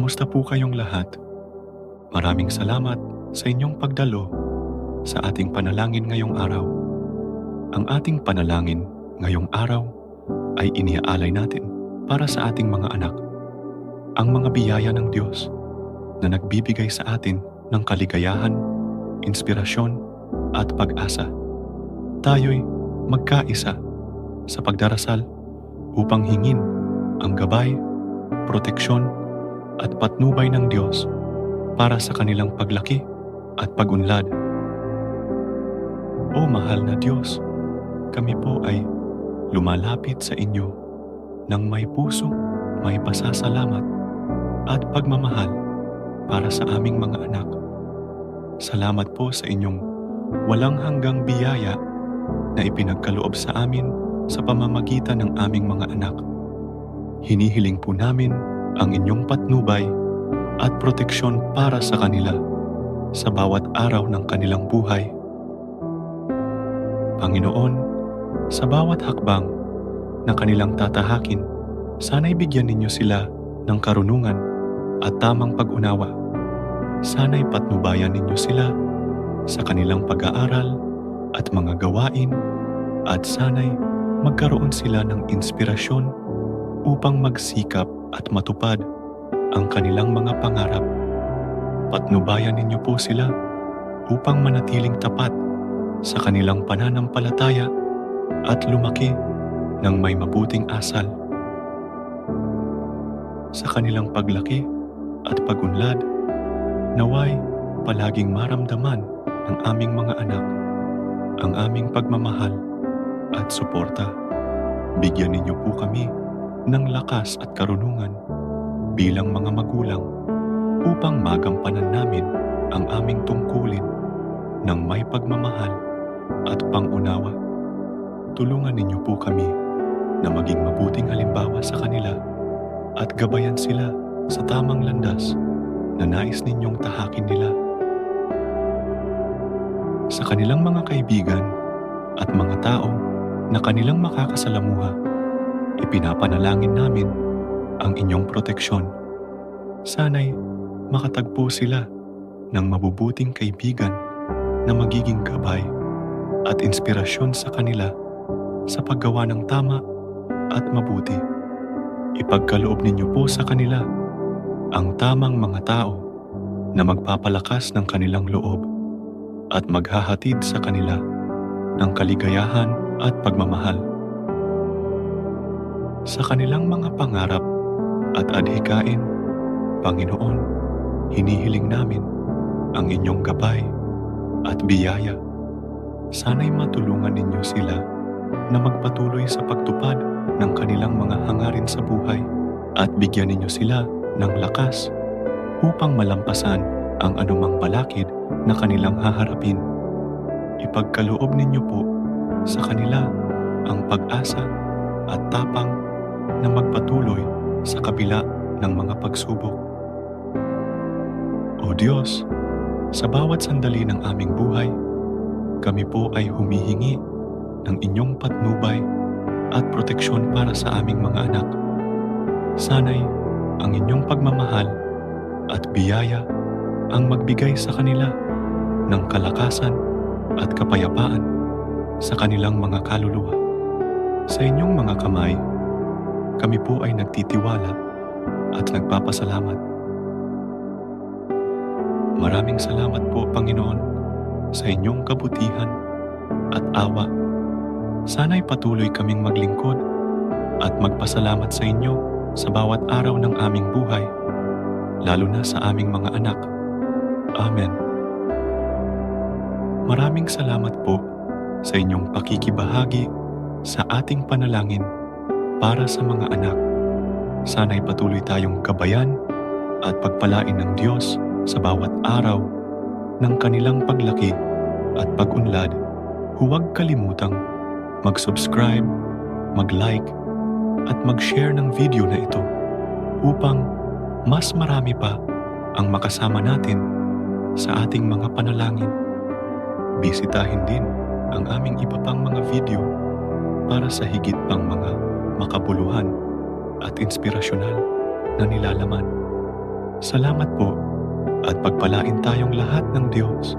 Kamusta po kayong lahat? Maraming salamat sa inyong pagdalo sa ating panalangin ngayong araw. Ang ating panalangin ngayong araw ay iniaalay natin para sa ating mga anak. Ang mga biyaya ng Diyos na nagbibigay sa atin ng kaligayahan, inspirasyon at pag-asa. Tayo'y magkaisa sa pagdarasal upang hingin ang gabay, proteksyon at patnubay ng Diyos para sa kanilang paglaki at pagunlad. O mahal na Diyos, kami po ay lumalapit sa inyo ng may puso, may pasasalamat at pagmamahal para sa aming mga anak. Salamat po sa inyong walang hanggang biyaya na ipinagkaloob sa amin sa pamamagitan ng aming mga anak. Hinihiling po namin ang inyong patnubay at proteksyon para sa kanila sa bawat araw ng kanilang buhay. Panginoon, sa bawat hakbang na kanilang tatahakin, sana'y bigyan ninyo sila ng karunungan at tamang pag-unawa. Sana'y patnubayan ninyo sila sa kanilang pag-aaral at mga gawain at sana'y magkaroon sila ng inspirasyon upang magsikap at matupad ang kanilang mga pangarap. Patnubayan ninyo po sila upang manatiling tapat sa kanilang pananampalataya at lumaki ng may mabuting asal. Sa kanilang paglaki at pagunlad, naway palaging maramdaman ng aming mga anak ang aming pagmamahal at suporta. Bigyan ninyo po kami ng lakas at karunungan bilang mga magulang upang magampanan namin ang aming tungkulin ng may pagmamahal at pangunawa. Tulungan ninyo po kami na maging mabuting halimbawa sa kanila at gabayan sila sa tamang landas na nais ninyong tahakin nila. Sa kanilang mga kaibigan at mga tao na kanilang makakasalamuha, ipinapanalangin namin ang inyong proteksyon. Sana'y makatagpo sila ng mabubuting kaibigan na magiging gabay at inspirasyon sa kanila sa paggawa ng tama at mabuti. Ipagkaloob ninyo po sa kanila ang tamang mga tao na magpapalakas ng kanilang loob at maghahatid sa kanila ng kaligayahan at pagmamahal. Sa kanilang mga pangarap at adhikain, Panginoon, hinihiling namin ang inyong gabay at biyaya. Sana'y matulungan ninyo sila na magpatuloy sa pagtupad ng kanilang mga hangarin sa buhay at bigyan ninyo sila ng lakas upang malampasan ang anumang balakid na kanilang haharapin. Ipagkaloob ninyo po sa kanila ang pag-asa at tapang na magpatuloy sa kabila ng mga pagsubok. O Diyos, sa bawat sandali ng aming buhay, kami po ay humihingi ng inyong patnubay at proteksyon para sa aming mga anak. Sana'y ang inyong pagmamahal at biyaya ang magbigay sa kanila ng kalakasan at kapayapaan sa kanilang mga kaluluwa. Sa inyong mga kamay, kami po ay nagtitiwala at nagpapasalamat. Maraming salamat po, Panginoon, sa inyong kabutihan at awa. Sana'y patuloy kaming maglingkod at magpasalamat sa inyo sa bawat araw ng aming buhay, lalo na sa aming mga anak. Amen. Maraming salamat po sa inyong pakikibahagi sa ating panalangin para sa mga anak. Sana'y patuloy tayong gabayan at pagpalain ng Diyos sa bawat araw ng kanilang paglaki at pagunlad. Huwag kalimutang mag-subscribe, mag-like, at mag-share ng video na ito upang mas marami pa ang makasama natin sa ating mga panalangin. Bisitahin din ang aming iba pang mga video para sa higit pang mga makabuluhan at inspirasyonal na nilalaman. Salamat po at pagpalain tayong lahat ng Diyos